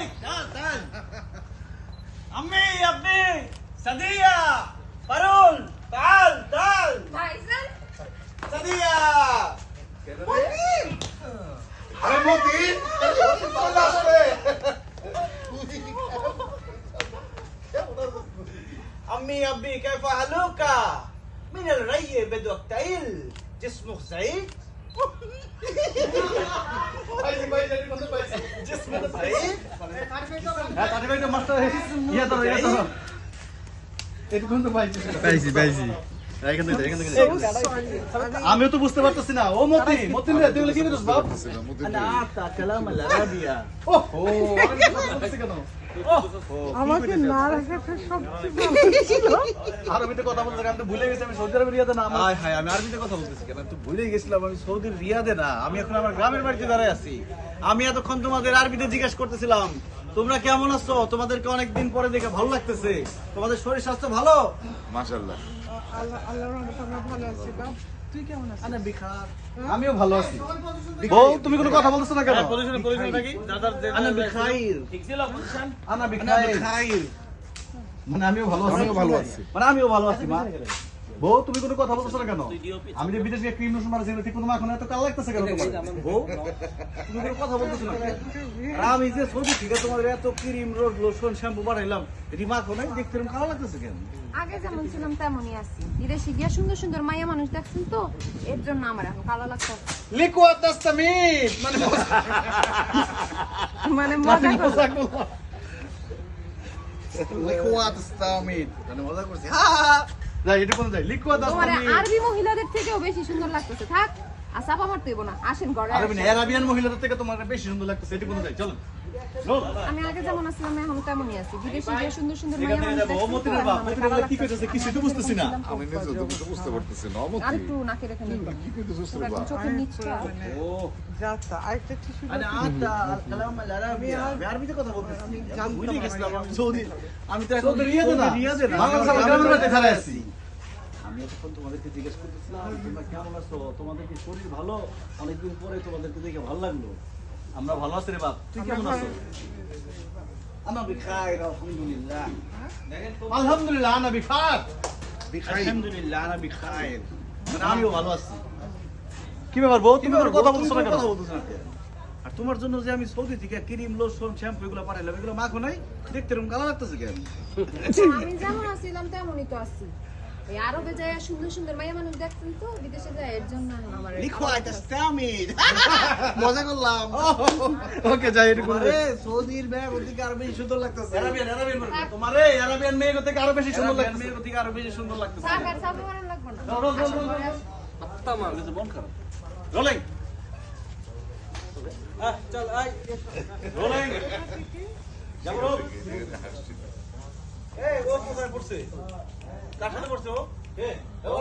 عندك تعال تعال عمي يا ابني سدية فارول تعال تعال تايسون سدية موتين حرام موتين عمي يا ابني كيف حالك؟ من الري بدك تعيل جسمك زعيد আমিও তো বুঝতে পারতেছি না। ও মতি মতিন রে তুই কি বুঝতে পারছিস কেন? আমাকে না রাখাটা সবচেয়ে ছিল আরবিতে কথা বলতে আমি তো ভুলে গেছি আমি সৌদি আরবের রিয়াদে না হায় হায় আমি আরবিতে কথা বলতেছি কেন তুই ভুলে গেছিলাম আমি সৌদির রিয়াদে না আমি এখন আমার গ্রামের বাড়িতে দাঁড়ায় আছি। আমি এতক্ষণ তোমাদের আরবিতে জিজ্ঞেস করতেছিলাম তোমরা কেমন আছো? তোমাদেরকে অনেকদিন পরে দেখে ভালো লাগতেছে। তোমাদের শরীর স্বাস্থ্য ভালো? মাশাআল্লাহ। আল্লাহ আল্লাহর রহমতে আমরা ভালো আছি। বাপ তুই কেমন আছিস? আরে বিখার আমিও ভালো আছি। বউ তুমি কোনো কথা বলতেছো না কেন? পজিশন পজিশন নাকি দাদার আনা বিখাইর ঠিক ছিল আনা আনা বিখাইর মানে আমিও ভালো আছি। আমিও ভালো আছি। মানে আমিও ভালো আছি মা। বউ তুমি কোনো কথা বলতেছো না কেন? আমি যে বিদেশে ক্রিম লোশন মারছি ঠিক কোনো মাখন এত কাল লাগতেছে কেন তোমার? বউ তুমি কোনো কথা বলতেছো না আমি যে সৌদি থেকে তোমাদের এত ক্রিম রোড লোশন শ্যাম্পু পাঠাইলাম এটি মাখো দেখতে এরকম কালো লাগতেছে কেন? আগে যেমন ছিলাম তেমনই আছি। বিদেশি গিয়া সুন্দর সুন্দর মাইয়া মানুষ দেখছেন তো এর জন্য আমার এখন কালো লাগতো লিকুয়াত তাস্তামিদ মানে মানে মজা করছি। লিকুয়াত তাস্তামিদ মানে মজা করছি। হা হা, হা। যাই এটা কোন যাই লিকুয়া দাস আরবি মহিলাদের থেকেও বেশি সুন্দর লাগতেছে থাক। আর চাপা মারতে হইবো না আসেন ঘরে। আরাবিয়ান মহিলাদের থেকে তোমার বেশি সুন্দর লাগতেছে এটা কোন যাই চলো। আমি আগে যেমন আসছিলাম এখন তেমনই আছি। বিদেশি গিয়া সুন্দর সুন্দর এখান মাইয়া থেকে ও মতিনের বাপ মতিনের বাপ কি কইতেছে কিছুই তো বুঝতেছি না। আমি নিজেও তো কিছু বুঝতে পারতেছি না অমতি। আর একটু নাকে রেখে নিন। কি কইতেছিস রে বাপ চোখের নিচটা। ও। যাত্রা আরেকটা টিস্যু আরে আতা কালাম আল আরাবিয়া আমি আরবিতে কথা বলতেছি আমি ভুলে গেছিলাম আমি সৌদি আমি তো এখন রিয়াদে না। রিয়াদে না। বাংলাদেশ আমার গ্রামের বাড়িতে দাঁড়ায় আছি। আমি এতক্ষণ তোমাদেরকে জিজ্ঞেস করতেছিলাম তোমরা কেমন আছো? তোমাদের কি শরীর ভালো? অনেকদিন পরে তোমাদেরকে দেখে ভালো লাগল। আমরা ভালো আছি রে বাপ। তুই কেমন আছো? আমার বিখাইর আলহামদুলিল্লাহ। আলহামদুলিল্লাহ আনা আলহামদুলিল্লাহ আনা বিখাইর মানে আমিও ভালো আছি। কি ব্যাপার বউ? তুমি কথা বলছো না কথা আর তোমার জন্য যে আমি সৌদি থেকে ক্রিম লোশন শ্যাম্পু এগুলো পাঠাইলাম এগুলো মাখো নাই? দেখতে এরকম কালো লাগতেছে কেন? আমি যেমন আছিলাম তেমনই তো আছি। আরবে যায় সুন্দর সুন্দর মাইয়া মানুষ দেখছেন তো বিদেশে যায় এর জন্য আমার লিখো কালো আইতা মজা করলাম। ওকে যাই এটা কোন সৌদির ব্যাগ ওদিকে আরও বেশি সুন্দর লাগতেছে। আরাবিয়ান আরাবিয়ান তোমার রে আরাবিয়ান মেয়ে থেকে আরও বেশি সুন্দর লাগছে মেয়ের ওদিকে আরও বেশি সুন্দর লাগতেছে। থাক আর চাপা লাগবে না। Roll, roll, roll. আসেন। তামাম কিছু মন খারাপ। রোলিং। চল আই রোলিং। যাব এই ও কোথায় পড়ছে? কার সাথে ও? ও?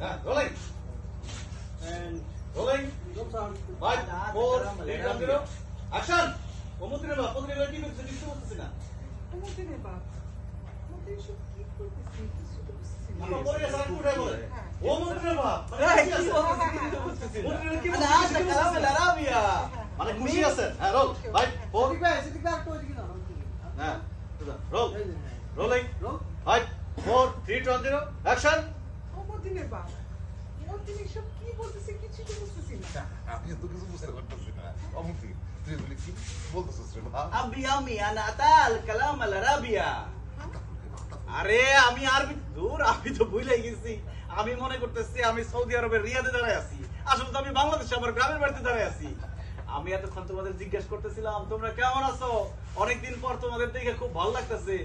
হ্যাঁ অ্যাকশন ওমতিরে বাপ কি করছে? কিছু বুঝতেছি না? বাপ কি কিছু তো বুঝছি না। পরে গেছে উঠে বলে। বাপ মানে খুশি আছেন হ্যাঁ রোল ফাইভ ফোর হ্যাঁ roll rolling. Five four three two zero action. ও বাপ। কি বলতেছে কিছু তো বুঝতেছি না। আমি তো কিছু বুঝতে পারতেছি না। অমতি তুই এগুলি কি বলতেছিস রে বাপ? আবি আমি আনা আতাল কালাম আল আরাবিয়া। আরে আমি আরবি দূর আমি তো ভুলে গেছি। আমি মনে করতেছি আমি সৌদি আরবের রিয়াদে দাঁড়ায় আছি। আসলে তো আমি বাংলাদেশে আমার গ্রামের বাড়িতে দাঁড়ায় আছি। আমি এতক্ষণ তোমাদের জিজ্ঞেস করতেছিলাম, তোমরা কেমন আছো? অনেকদিন পর তোমাদের দেখে খুব ভালো লাগতেছে।